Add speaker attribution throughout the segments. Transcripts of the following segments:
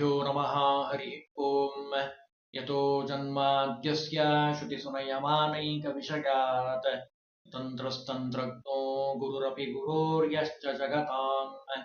Speaker 1: श्रीगुरुभ्यो नमः हरिः ओम्। यतो जन्माद्यस्य श्रुतिसुनयमानैकविषयात्। तन्त्रस्तन्त्रज्ञो गुरुरपि गुरोर्यश्च जगताम्।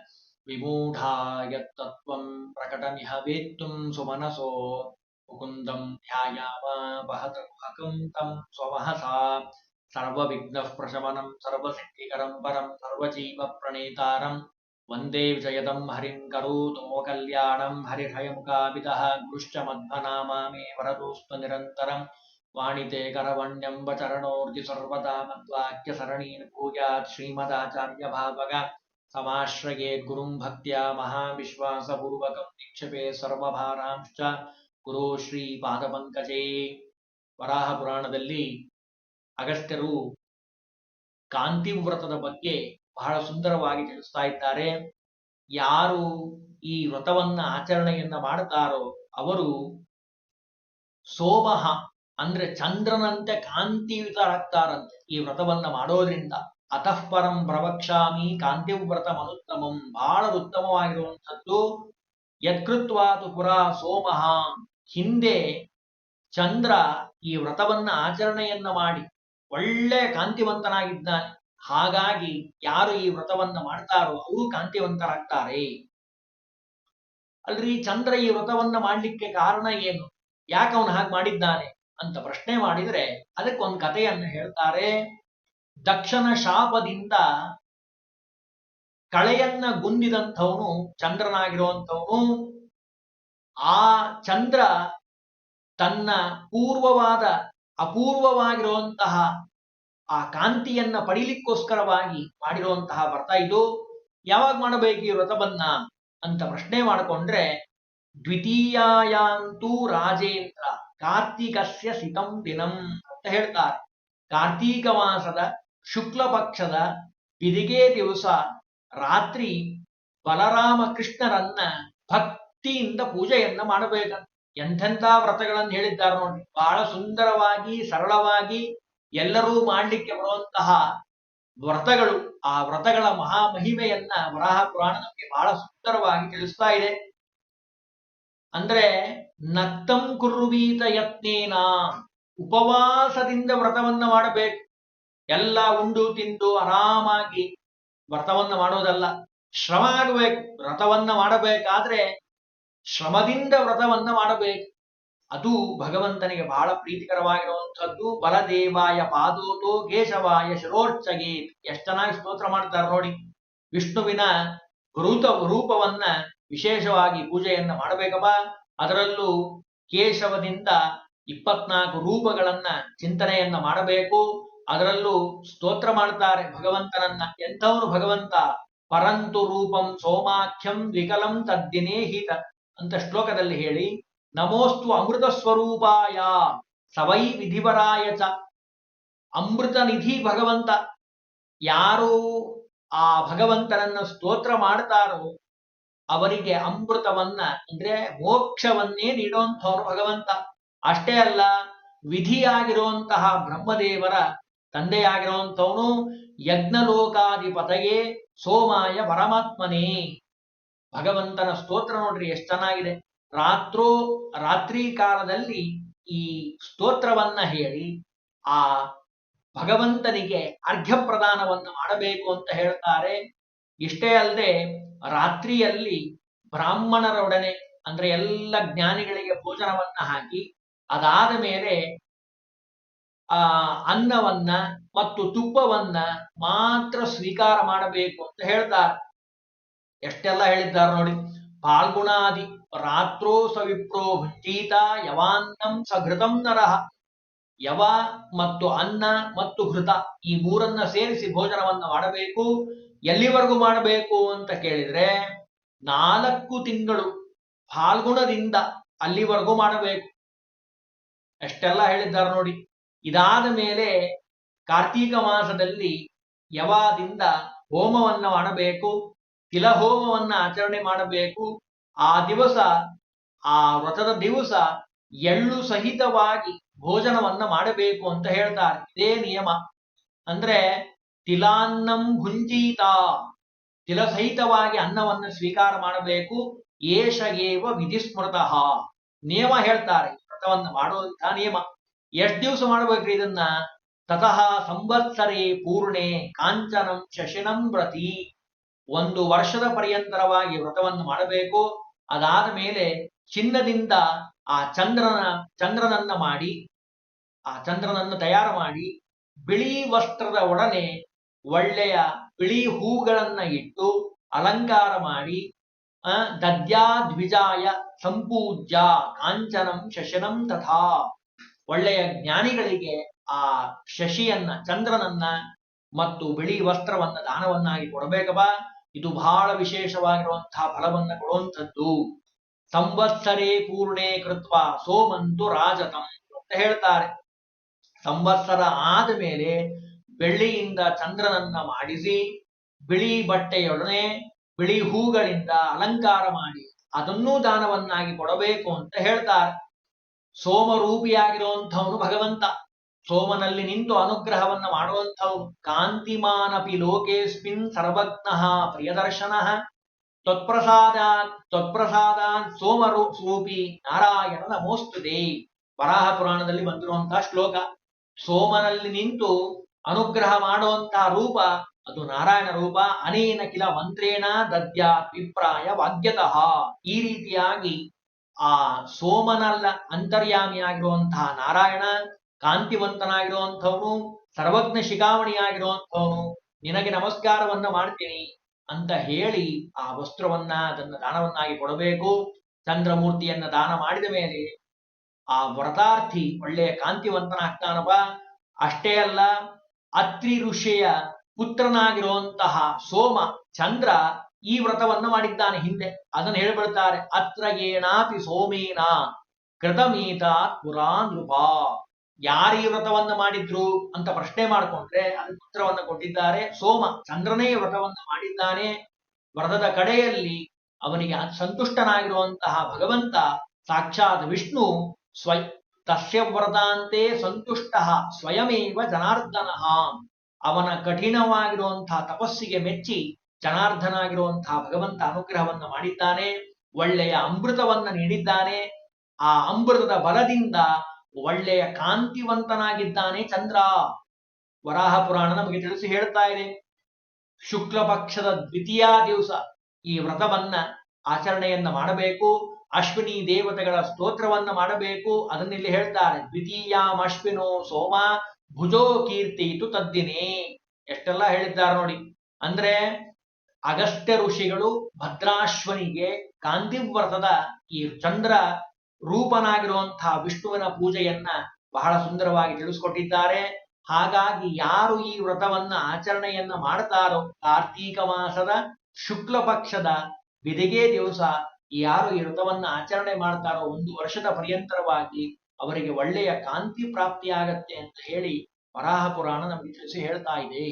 Speaker 1: विमूढा यत्तत्त्वम् प्रकटमिह वेत्तुं सुमनसो। मुकुन्दम् ध्यायाम वहत गुहकम् तम् स्वमहसा। सर्वविघ्नः प्रशमनम् सर्वसिद्धिकरम् परम् सर्वजीवप्रणेतारम्। वन्दे विजयदम् हरिम् करोतु मम कल्याणम् हरिहयमुखापितः गुरुश्च मध्वनामा मे वरदोऽस्तु निरन्तरम् वाणिते करवण्यम् वचरणोर्जि सर्वदा मद्वाक्यसरणीन् भूयात् श्रीमदाचार्यभावग समाश्रये गुरुम् भक्त्या महाविश्वासपूर्वकम् निक्षेपे ಸರ್ವಭಾರಾಂಶ್ಚ ಗುರು ಶ್ರೀ ಪಾದಪಂಕಜೇ ವರಾಹ ಪುರಾಣದಲ್ಲಿ ಅಗಸ್ತ್ಯರು ಕಾಂತಿ ವ್ರತದ ಬಗ್ಗೆ ಬಹಳ ಸುಂದರವಾಗಿ ತಿಳಿಸ್ತಾ ಇದ್ದಾರೆ. ಯಾರು ಈ ವ್ರತವನ್ನ ಆಚರಣೆಯನ್ನ ಮಾಡುತ್ತಾರೋ ಅವರು ಸೋಮಹ ಅಂದ್ರೆ ಚಂದ್ರನಂತೆ ಕಾಂತಿಯುತರಾಗ್ತಾರಂತೆ ಈ ವ್ರತವನ್ನ ಮಾಡೋದ್ರಿಂದ. ಅತಃ ಪರಂ ಪ್ರವಕ್ಷಾಮಿ ಕಾಂತಿವ್ರತ ಮನುತ್ತಮಂ ಬಹಳ ಉತ್ತಮವಾಗಿರುವಂಥದ್ದು. ಯತ್ಕೃತ್ವಾತು ಪುರ ಸೋಮಹ ಹಿಂದೆ ಚಂದ್ರ ಈ ವ್ರತವನ್ನ ಆಚರಣೆಯನ್ನ ಮಾಡಿ ಒಳ್ಳೆ ಕಾಂತಿವಂತನಾಗಿದ್ದಾನೆ. ಹಾಗಾಗಿ ಯಾರು ಈ ವ್ರತವನ್ನ ಮಾಡ್ತಾರೋ ಅವರು ಕಾಂತಿವಂತರಾಗ್ತಾರೆ. ಅಲ್ರಿ ಚಂದ್ರ ಈ ವ್ರತವನ್ನ ಮಾಡ್ಲಿಕ್ಕೆ ಕಾರಣ ಏನು? ಯಾಕೆ ಅವನು ಹಾಗೆ ಮಾಡಿದ್ದಾನೆ? ಅಂತ ಪ್ರಶ್ನೆ ಮಾಡಿದ್ರೆ ಅದಕ್ಕೊಂದು ಕಥೆಯನ್ನು ಹೇಳ್ತಾರೆ. ದಕ್ಷನ ಶಾಪದಿಂದ ಕಳೆಯನ್ನ ಗುಂದಿದಂಥವನು ಚಂದ್ರನಾಗಿರುವಂಥವನು. ಆ ಚಂದ್ರ ತನ್ನ ಪೂರ್ವವಾದ ಅಪೂರ್ವವಾಗಿರುವಂತಹ ಆ ಕಾಂತಿಯನ್ನ ಪಡೀಲಿಕ್ಕೋಸ್ಕರವಾಗಿ ಮಾಡಿರುವಂತಹ ವ್ರತ ಇದು. ಯಾವಾಗ ಮಾಡಬೇಕು ಈ ವ್ರತವನ್ನ ಅಂತ ಪ್ರಶ್ನೆ ಮಾಡಿಕೊಂಡ್ರೆ, ದ್ವಿತೀಯಾಯಾಂತೂ ರಾಜೇಂದ್ರ ಕಾರ್ತೀಕಸ್ಯ ಸಿತಂ ದಿನಂ ಅಂತ ಹೇಳ್ತಾರೆ. ಕಾರ್ತೀಕ ಮಾಸದ ಶುಕ್ಲ ಪಕ್ಷದ ಬಿದಿಗೆ ದಿವಸ ರಾತ್ರಿ ಬಲರಾಮ ಕೃಷ್ಣರನ್ನ ಭಕ್ತಿಯಿಂದ ಪೂಜೆಯನ್ನ ಮಾಡಬೇಕಂತ. ಎಂಥೆಂಥ ವ್ರತಗಳನ್ನು ಹೇಳಿದ್ದಾರೆ ನೋಡಿ. ಬಹಳ ಸುಂದರವಾಗಿ, ಸರಳವಾಗಿ ಎಲ್ಲರೂ ಮಾಡಲಿಕ್ಕೆ ಬರುವಂತಹ ವ್ರತಗಳು, ಆ ವ್ರತಗಳ ಮಹಾಮಹಿಮೆಯನ್ನ ವರಾಹ ಪುರಾಣ ನಮಗೆ ಬಹಳ ಸುಂದರವಾಗಿ ತಿಳಿಸ್ತಾ ಇದೆ. ಅಂದ್ರೆ ನತ್ತಂ ಕುರುವೀತ ಯತ್ನೇನ, ಉಪವಾಸದಿಂದ ವ್ರತವನ್ನ ಮಾಡಬೇಕು. ಎಲ್ಲ ಉಂಡು ತಿಂದು ಆರಾಮಾಗಿ ವ್ರತವನ್ನ ಮಾಡೋದಲ್ಲ, ಶ್ರಮ ಆಗಬೇಕು, ವ್ರತವನ್ನ ಮಾಡಬೇಕಾದ್ರೆ ಶ್ರಮದಿಂದ ವ್ರತವನ್ನ ಮಾಡಬೇಕು. ಅದು ಭಗವಂತನಿಗೆ ಬಹಳ ಪ್ರೀತಿಕರವಾಗಿರುವಂಥದ್ದು. ಬಲದೇವಾಯ ಪಾದೋತೋ ಕೇಶವಾಯ ಶಿರೋರ್ಚಗೆ. ಎಷ್ಟು ಚೆನ್ನಾಗಿ ಸ್ತೋತ್ರ ಮಾಡ್ತಾರೆ ನೋಡಿ. ವಿಷ್ಣುವಿನ ರೂಪ, ರೂಪವನ್ನ ವಿಶೇಷವಾಗಿ ಪೂಜೆಯನ್ನ ಮಾಡಬೇಕಪ್ಪ. ಅದರಲ್ಲೂ ಕೇಶವದಿಂದ ಇಪ್ಪತ್ನಾಲ್ಕು ರೂಪಗಳನ್ನ ಚಿಂತನೆಯನ್ನ ಮಾಡಬೇಕು. ಅದರಲ್ಲೂ ಸ್ತೋತ್ರ ಮಾಡ್ತಾರೆ ಭಗವಂತನನ್ನ. ಎಂಥವನು ಭಗವಂತ? ಪರಂತು ರೂಪಂ ಸೋಮಾಖ್ಯಂ ವಿಕಲಂ ತದ್ದಿನೇ ಹಿತ ಅಂತ ಶ್ಲೋಕದಲ್ಲಿ ಹೇಳಿ. ನಮೋಸ್ತು ಅಮೃತ ಸ್ವರೂಪಾಯ ಸವೈ ವಿಧಿವರಾಯ ಚ. ಅಮೃತ ನಿಧಿ ಭಗವಂತ. ಯಾರು ಆ ಭಗವಂತನನ್ನ ಸ್ತೋತ್ರ ಮಾಡ್ತಾರೋ ಅವರಿಗೆ ಅಮೃತವನ್ನ ಅಂದ್ರೆ ಮೋಕ್ಷವನ್ನೇ ನೀಡುವಂಥವ್ರು ಭಗವಂತ. ಅಷ್ಟೇ ಅಲ್ಲ ವಿಧಿಯಾಗಿರುವಂತಹ ಬ್ರಹ್ಮದೇವರ ತಂದೆಯಾಗಿರುವಂಥವನು ಯಜ್ಞಲೋಕಾಧಿಪತಯೇ ಸೋಮಾಯ ಪರಮಾತ್ಮನೇ. ಭಗವಂತನ ಸ್ತೋತ್ರ ನೋಡ್ರಿ, ಎಷ್ಟು ಚೆನ್ನಾಗಿದೆ. ರಾತ್ರೋ, ರಾತ್ರಿ ಕಾಲದಲ್ಲಿ ಈ ಸ್ತೋತ್ರವನ್ನ ಹೇಳಿ, ಆ ಭಗವಂತನಿಗೆ ಅರ್ಘ್ಯ ಪ್ರದಾನವನ್ನು ಮಾಡಬೇಕು ಅಂತ ಹೇಳ್ತಾರೆ. ಇಷ್ಟೇ ಅಲ್ಲದೆ, ರಾತ್ರಿಯಲ್ಲಿ ಬ್ರಾಹ್ಮಣರೊಡನೆ, ಅಂದ್ರೆ ಎಲ್ಲ ಜ್ಞಾನಿಗಳಿಗೆ ಭೋಜನವನ್ನ ಹಾಕಿ, ಅದಾದ ಮೇಲೆ, ಆ, ಅನ್ನವನ್ನ ಮತ್ತು ತುಪ್ಪವನ್ನ ಮಾತ್ರ ಸ್ವೀಕಾರ ಮಾಡಬೇಕು ಅಂತ ಹೇಳ್ತಾರೆ. ಎಷ್ಟೆಲ್ಲ ಹೇಳಿದ್ದಾರೆ ನೋಡಿ, ಪಾಲ್ಗುಣಾದಿ. ರಾತ್ರೋ ಸವಿಪ್ರೋ ಭೀತಾ ಯವಾನ್ನಂ ಸಘೃತಂ ನರಹ ಯವ ಮತ್ತು ಅನ್ನ ಮತ್ತು ಘೃತ ಈ ಮೂರನ್ನ ಸೇರಿಸಿ ಭೋಜನವನ್ನ ಮಾಡಬೇಕು, ಎಲ್ಲಿವರೆಗೂ ಮಾಡಬೇಕು ಅಂತ ಕೇಳಿದ್ರೆ ನಾಲ್ಕು ತಿಂಗಳು ಫಾಲ್ಗುಣದಿಂದ ಅಲ್ಲಿವರೆಗೂ ಮಾಡಬೇಕು. ಅಷ್ಟೆಲ್ಲ ಹೇಳಿದ್ದಾರೆ ನೋಡಿ. ಇದಾದ ಮೇಲೆ ಕಾರ್ತೀಕ ಮಾಸದಲ್ಲಿ ಯವಾದಿಂದ ಹೋಮವನ್ನ ಮಾಡಬೇಕು, ತಿಲಹೋಮವನ್ನ ಆಚರಣೆ ಮಾಡಬೇಕು ಆ ದಿವಸ, ಆ ವ್ರತದ ದಿವಸ ಎಳ್ಳು ಸಹಿತವಾಗಿ ಭೋಜನವನ್ನ ಮಾಡಬೇಕು ಅಂತ ಹೇಳ್ತಾರೆ. ಇದೇ ನಿಯಮ. ಅಂದ್ರೆ ತಿಲಾನ್ನಂ ಭುಂಜೀತ. ತಿಲಸಹಿತವಾಗಿ ಅನ್ನವನ್ನು ಸ್ವೀಕಾರ ಮಾಡಬೇಕು. ಏಷ ಏವ ವಿಧಿಸ್ಮೃತಃ. ನಿಯಮ ಹೇಳ್ತಾರೆ. ವ್ರತವನ್ನು ಮಾಡುವಂತಹ ನಿಯಮ. ಎಷ್ಟು ದಿವಸ ಮಾಡ್ಬೇಕ್ರಿ ಇದನ್ನ? ತತಃ ಸಂವತ್ಸರೇ ಪೂರ್ಣೆ ಕಾಂಚನಂ ಶಶಿನಂ ವ್ರತಿ. ಒಂದು ವರ್ಷದ ಪರ್ಯಂತರವಾಗಿ ವ್ರತವನ್ನು ಮಾಡಬೇಕು. ಅದಾದ ಮೇಲೆ ಚಿನ್ನದಿಂದ ಆ ಚಂದ್ರನ, ಚಂದ್ರನನ್ನ ಮಾಡಿ, ಆ ಚಂದ್ರನನ್ನು ತಯಾರು ಮಾಡಿ ಬಿಳಿ ವಸ್ತ್ರದ ಒಡನೆ ಒಳ್ಳೆಯ ಬಿಳಿ ಹೂಗಳನ್ನ ಇಟ್ಟು ಅಲಂಕಾರ ಮಾಡಿ ದದ್ಯಾ ದ್ವಿಜಾಯ ಸಂಪೂಜ್ಯ ಕಾಂಚನಂ ಶಶನಂ ತಥಾ. ಒಳ್ಳೆಯ ಜ್ಞಾನಿಗಳಿಗೆ ಆ ಶಶಿಯನ್ನ, ಚಂದ್ರನನ್ನ ಮತ್ತು ಬಿಳಿ ವಸ್ತ್ರವನ್ನ ದಾನವನ್ನಾಗಿ ಕೊಡಬೇಕಪ್ಪ. ಇದು ಬಹಳ ವಿಶೇಷವಾಗಿರುವಂತಹ ಫಲವನ್ನ ಕೊಡುವಂಥದ್ದು. ಸಂವತ್ಸರೇ ಪೂರ್ಣೇ ಕೃತ್ವ ಸೋಮಂತು ರಾಜತಂ ಅಂತ ಹೇಳ್ತಾರೆ. ಸಂವತ್ಸರ ಆದ ಮೇಲೆ ಬೆಳ್ಳಿಯಿಂದ ಚಂದ್ರನನ್ನ ಮಾಡಿಸಿ, ಬಿಳಿ ಬಟ್ಟೆಯೊಡನೆ ಬಿಳಿ ಹೂಗಳಿಂದ ಅಲಂಕಾರ ಮಾಡಿ ಅದನ್ನೂ ದಾನವನ್ನಾಗಿ ಕೊಡಬೇಕು ಅಂತ ಹೇಳ್ತಾರೆ. ಸೋಮರೂಪಿಯಾಗಿರುವಂಥವನು ಭಗವಂತ. ಸೋಮನಲ್ಲಿ ನಿಂತು ಅನುಗ್ರಹವನ್ನ ಮಾಡುವಂಥವು ಕಾಂತಿಮಾನಪಿ ಲೋಕೇಸ್ಮಿನ್ ಸರ್ವಜ್ಞಃ ಪ್ರಿಯದರ್ಶನ. ತ್ವತ್ಪ್ರಸಾದ ತ್ವತ್ಪ್ರಸಾದ ಸೋಮರು ಸ್ವರೂಪಿ ನಾರಾಯಣ ನಮೋಸ್ತುತೆ ವರಾಹ ಪುರಾಣದಲ್ಲಿ ಬಂದಿರುವಂತಹ ಶ್ಲೋಕ, ಸೋಮನಲ್ಲಿ ನಿಂತು ಅನುಗ್ರಹ ಮಾಡುವಂತಹ ರೂಪ ಅದು ನಾರಾಯಣ ರೂಪ. ಅನೇನ ಕಿಲ ಮಂತ್ರೇಣ ದದ್ಯ ಅಭಿಪ್ರಾಯ ವಾಗ್ಯತಃ. ಈ ರೀತಿಯಾಗಿ ಆ ಸೋಮನಲ್ಲ ಅಂತರ್ಯಾಮಿಯಾಗಿರುವಂತಹ ನಾರಾಯಣ ಕಾಂತಿವಂತನಾಗಿರುವಂಥವನು, ಸರ್ವಜ್ಞ ಶಿಖಾವಣಿಯಾಗಿರುವಂಥವನು ನಿನಗೆ ನಮಸ್ಕಾರವನ್ನ ಮಾಡ್ತೀನಿ ಅಂತ ಹೇಳಿ ಆ ವಸ್ತ್ರವನ್ನ ಅದನ್ನ ದಾನವನ್ನಾಗಿ ಕೊಡಬೇಕು, ಚಂದ್ರಮೂರ್ತಿಯನ್ನ ದಾನ ಮಾಡಿದ ಮೇಲೆ ಆ ವ್ರತಾರ್ಥಿ ಒಳ್ಳೆಯ ಕಾಂತಿವಂತನಾಗ್ತಾನಪ್ಪ. ಅಷ್ಟೇ ಅಲ್ಲ, ಅತ್ರಿ ಋಷಿಯ ಪುತ್ರನಾಗಿರುವಂತಹ ಸೋಮ ಚಂದ್ರ ಈ ವ್ರತವನ್ನ ಮಾಡಿದ್ದಾನೆ ಹಿಂದೆ. ಅದನ್ನು ಹೇಳಿಬಿಡ್ತಾರೆ ಅತ್ರ ಏನಾಪಿ ಸೋಮೇನ ಕೃತಮೀತ ಪುರಾ ನೃಪ ಯಾರು ಈ ವ್ರತವನ್ನ ಮಾಡಿದ್ರು ಅಂತ ಪ್ರಶ್ನೆ ಮಾಡಿಕೊಂಡ್ರೆ ಅದಕ್ಕೆ ಉತ್ತರವನ್ನು ಕೊಟ್ಟಿದ್ದಾರೆ. ಸೋಮ ಚಂದ್ರನೇ ವ್ರತವನ್ನು ಮಾಡಿದ್ದಾನೆ. ವ್ರತದ ಕಡೆಯಲ್ಲಿ ಅವನಿಗೆ ಸಂತುಷ್ಟನಾಗಿರುವಂತಹ ಭಗವಂತ, ಸಾಕ್ಷಾತ್ ವಿಷ್ಣು ಸ್ವಯ ತಸ್ಯ ವ್ರತಾಂತೆ ಸಂತುಷ್ಟ ಸ್ವಯಮೇವ ಜನಾರ್ದನ. ಅವನ ಕಠಿಣವಾಗಿರುವಂತಹ ತಪಸ್ಸಿಗೆ ಮೆಚ್ಚಿ ಜನಾರ್ದನಾಗಿರುವಂತಹ ಭಗವಂತ ಅನುಗ್ರಹವನ್ನ ಮಾಡಿದ್ದಾನೆ. ಒಳ್ಳೆಯ ಅಮೃತವನ್ನ ನೀಡಿದ್ದಾನೆ. ಆ ಅಮೃತದ ಬಲದಿಂದ ಒಳ್ಳೆಯ ಕಾಂತಿವಂತನಾಗಿದ್ದಾನೆ ಚಂದ್ರ. ವರಾಹ ಪುರಾಣ ನಮಗೆ ತಿಳಿಸಿ ಹೇಳ್ತಾ ಇದೆ. ಶುಕ್ಲ ಪಕ್ಷದ ದ್ವಿತೀಯ ದಿವಸ ಈ ವ್ರತವನ್ನ ಆಚರಣೆಯನ್ನ ಮಾಡಬೇಕು. ಅಶ್ವಿನಿ ದೇವತೆಗಳ ಸ್ತೋತ್ರವನ್ನ ಮಾಡಬೇಕು. ಅದನ್ನಿಲ್ಲಿ ಹೇಳ್ತಾರೆ, ದ್ವಿತೀಯಾಂ ಅಶ್ವಿನೋ ಸೋಮ ಭುಜೋ ಕೀರ್ತಿಯಿತು ತದ್ದಿನೇ. ಎಷ್ಟೆಲ್ಲ ಹೇಳಿದ್ದಾರೆ ನೋಡಿ. ಅಂದ್ರೆ ಅಗಸ್ತ್ಯ ಋಷಿಗಳು ಭದ್ರಾಶ್ವನಿಗೆ ಕಾಂತಿವ್ರತದ ಈ ಚಂದ್ರ ರೂಪನಾಗಿರುವಂತಹ ವಿಷ್ಣುವಿನ ಪೂಜೆಯನ್ನ ಬಹಳ ಸುಂದರವಾಗಿ ತಿಳಿಸ್ಕೊಟ್ಟಿದ್ದಾರೆ. ಹಾಗಾಗಿ ಯಾರು ಈ ವ್ರತವನ್ನ ಆಚರಣೆಯನ್ನ ಮಾಡ್ತಾರೋ ಕಾರ್ತೀಕ ಮಾಸದ ಶುಕ್ಲ ಪಕ್ಷದ ದಿವಸ ಯಾರು ಈ ವ್ರತವನ್ನ ಆಚರಣೆ ಮಾಡ್ತಾರೋ ಒಂದು ವರ್ಷದ ಪರ್ಯಂತರವಾಗಿ ಅವರಿಗೆ ಒಳ್ಳೆಯ ಕಾಂತಿ ಪ್ರಾಪ್ತಿಯಾಗತ್ತೆ ಅಂತ ಹೇಳಿ ವರಾಹ ಪುರಾಣ ನಮಗೆ ತಿಳಿಸಿ ಹೇಳ್ತಾ ಇದೆ.